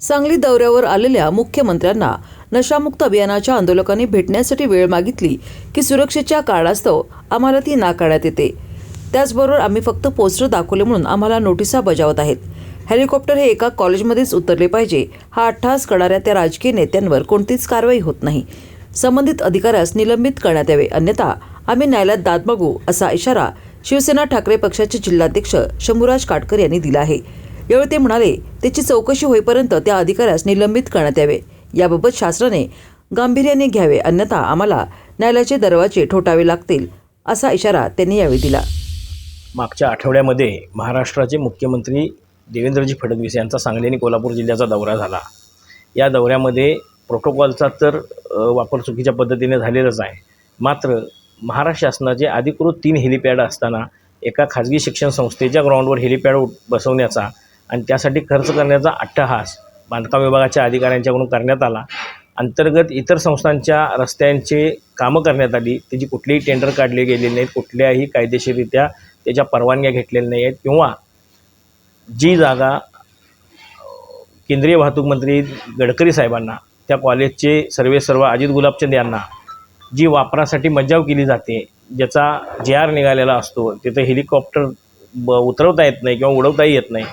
सांगली दौऱ्यावर आलेल्या मुख्यमंत्र्यांना नशामुक्त अभियानाच्या आंदोलकांनी भेटण्यासाठी वेळ मागितली की सुरक्षेच्या कारणास्तव आम्हाला ती नाकारण्यात येते. त्याचबरोबर आम्ही फक्त पोस्टर दाखवले म्हणून आम्हाला नोटिसा बजावत आहेत. हेलिकॉप्टर हे एका कॉलेजमध्येच उतरले पाहिजे हा अट्टहास करणाऱ्या त्या राजकीय नेत्यांवर कोणतीच कारवाई होत नाही. संबंधित अधिकाऱ्यास निलंबित करण्यात यावे अन्यथा आम्ही न्यायालयात दाद मागू असा इशारा शिवसेना ठाकरे पक्षाचे जिल्हाध्यक्ष शंभूराज काटकर यांनी दिला आहे. यावेळी ते म्हणाले त्याची चौकशी होईपर्यंत त्या अधिकाऱ्यास निलंबित करण्यात यावे. याबाबत शासनाने गांभीर्याने घ्यावे अन्यथा आम्हाला न्यायालयाचे दरवाजे ठोठावे लागतील असा इशारा त्यांनी यावेळी दिला. मागच्या आठवड्यामध्ये महाराष्ट्राचे मुख्यमंत्री देवेंद्रजी फडणवीस यांचा सांगली आणि कोल्हापूर जिल्ह्याचा दौरा झाला. या दौऱ्यामध्ये प्रोटोकॉलचा तर वापर चुकीच्या पद्धतीने झालेलाच आहे. मात्र महाराष्ट्र शासनाचे अधिकृत तीन हेलिपॅड असताना एका खाजगी शिक्षण संस्थेच्या ग्राउंडवर हेलिपॅड बसवण्याचा आणि त्यासाठी खर्च करण्याचा अट्टहास बांधकाम विभागाच्या अधिकाऱ्यांच्याकडून करण्यात आला. अंतर्गत इतर संस्थांच्या रस्त्यांचे कामं करण्यात आली. त्याची कुठलीही टेंडर काढले गेलेली नाहीत. कुठल्याही कायदेशीररित्या त्याच्या परवानग्या घेतलेल्या नाही आहेत किंवा जी जागा केंद्रीय वाहतूक मंत्री गडकरी साहेबांना त्या कॉलेजचे सर्वे सर्व अजित गुलाबचंद यांना जी वापरासाठी मज्जाव केली जाते ज्याचा जे आर निघालेला असतो तिथं हेलिकॉप्टर ब उतरवता येत नाही किंवा उडवताही येत नाही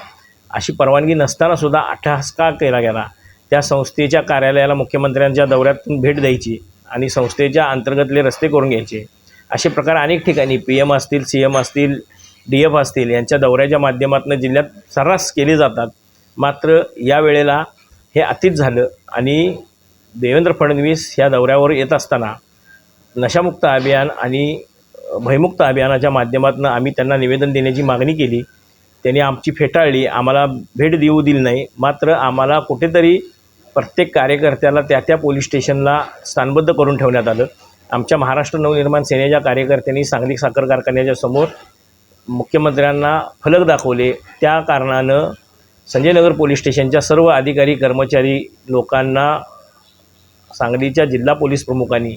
अशी परवानगी नसतानासुद्धा अट्टहास का केला गेला? त्या संस्थेच्या कार्यालयाला मुख्यमंत्र्यांच्या दौऱ्यातून भेट द्यायची आणि संस्थेच्या अंतर्गतले रस्ते करून घ्यायचे. असे प्रकार अनेक ठिकाणी पी एम असतील सी एम असतील डी एफ असतील यांच्या दौऱ्याच्या माध्यमातून जिल्ह्यात सर्रास केले जातात. मात्र या वेळेला हे अतीत झालं आणि देवेंद्र फडणवीस या दौऱ्यावर येत असताना नशामुक्त अभियान आणि भयमुक्त अभियानाच्या माध्यमातून आम्ही त्यांना निवेदन देण्याची मागणी केली. त्यांनी आमची फेटाळली आम्हाला भेट देऊ दिली नाही. मात्र आम्हाला कुठेतरी प्रत्येक कार्यकर्त्याला त्या त्या पोलीस स्टेशनला स्थानबद्ध करून ठेवण्यात आलं. आमच्या महाराष्ट्र नवनिर्माण सेनेच्या कार्यकर्त्यांनी सांगली साखर कारखान्याच्या समोर मुख्यमंत्र्यांना फलक दाखवले. त्या कारणानं संजयनगर पोलीस स्टेशनच्या सर्व अधिकारी कर्मचारी लोकांना सांगलीच्या जिल्हा पोलीस प्रमुखांनी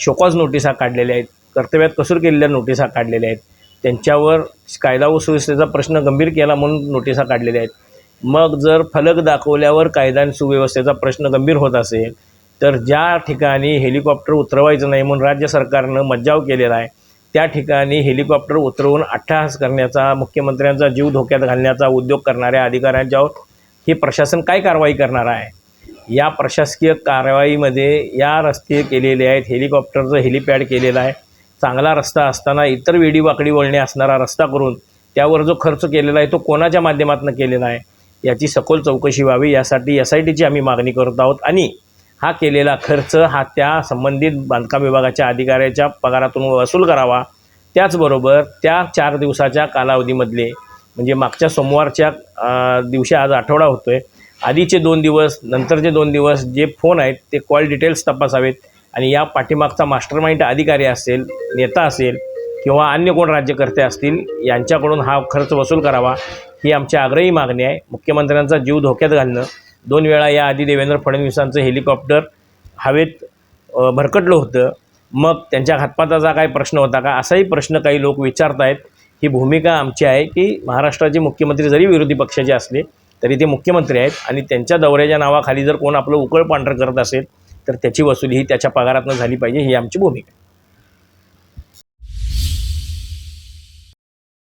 शोकॉज नोटिसा काढलेल्या आहेत. कर्तव्यात कसूर केलेल्या नोटिसा काढलेल्या आहेत. त्यांच्यावर कायदा व सुव्यवस्थेचा प्रश्न गंभीर केला म्हणून नोटिसा काढलेल्या आहेत. मग जर फलक दाखवल्यावर कायदा आणि सुव्यवस्थेचा प्रश्न गंभीर होत असेल तर ज्या ठिकाणी हेलिकॉप्टर उतरवायचं नाही म्हणून राज्य सरकारनं मज्जाव केलेला आहे त्या ठिकाणी हेलिकॉप्टर उतरवून अट्टहास करण्याचा मुख्यमंत्र्यांचा जीव धोक्यात घालण्याचा उद्योग करणाऱ्या अधिकाऱ्यांच्यावर हे प्रशासन काय कारवाई करणार आहे? या प्रशासकीय कारवाईमध्ये या रस्ते केलेले आहेत हेलिकॉप्टरचं हेलिपॅड केलेलं आहे. चांगला रस्ता असताना इतर वेडी वाकडी वळणे असणारा रस्ता करून त्यावर जो खर्च केलेला आहे तो कोणाच्या माध्यमातून केलेला आहे याची सखोल चौकशी व्हावी. यासाठी एस आय टीची आम्ही मागणी करत आहोत. आणि हा केलेला खर्च हा त्या संबंधित बांधकाम विभागाच्या अधिकाऱ्याच्या पगारातून वसूल करावा. त्याचबरोबर त्या चार दिवसाच्या कालावधीमधले म्हणजे मागच्या सोमवारच्या दिवशी आज आठवडा होतो आहे आधीचे दोन दिवस नंतरचे दोन दिवस जे फोन आहेत ते कॉल डिटेल्स तपासावेत. आणि या पाठीमागचा मास्टर माइंड अधिकारी असेल नेता असेल किंवा अन्य कोण राज्यकर्ते असतील यांच्याकडून हा खर्च वसूल करावा ही आमची आग्रही मागणी आहे. मुख्यमंत्र्यांचा जीव धोक्यात घालणं दोन वेळा याआधी देवेंद्र फडणवीसांचं हेलिकॉप्टर हवेत भरकटलं होतं. मग त्यांच्या हातपाताचा काय प्रश्न होता का? असाही प्रश्न काही लोक विचारत आहेत ही भूमिका आमची आहे की महाराष्ट्राचे मुख्यमंत्री जरी विरोधी पक्षाचे असले तरी ते मुख्यमंत्री आहेत. आणि त्यांच्या दौऱ्याच्या नावाखाली जर कोण आपलं उकळ पांढरं करत असेल तर त्याची वसुली ही त्याच्या पगारातनं झाली पाहिजे ही आमची भूमिका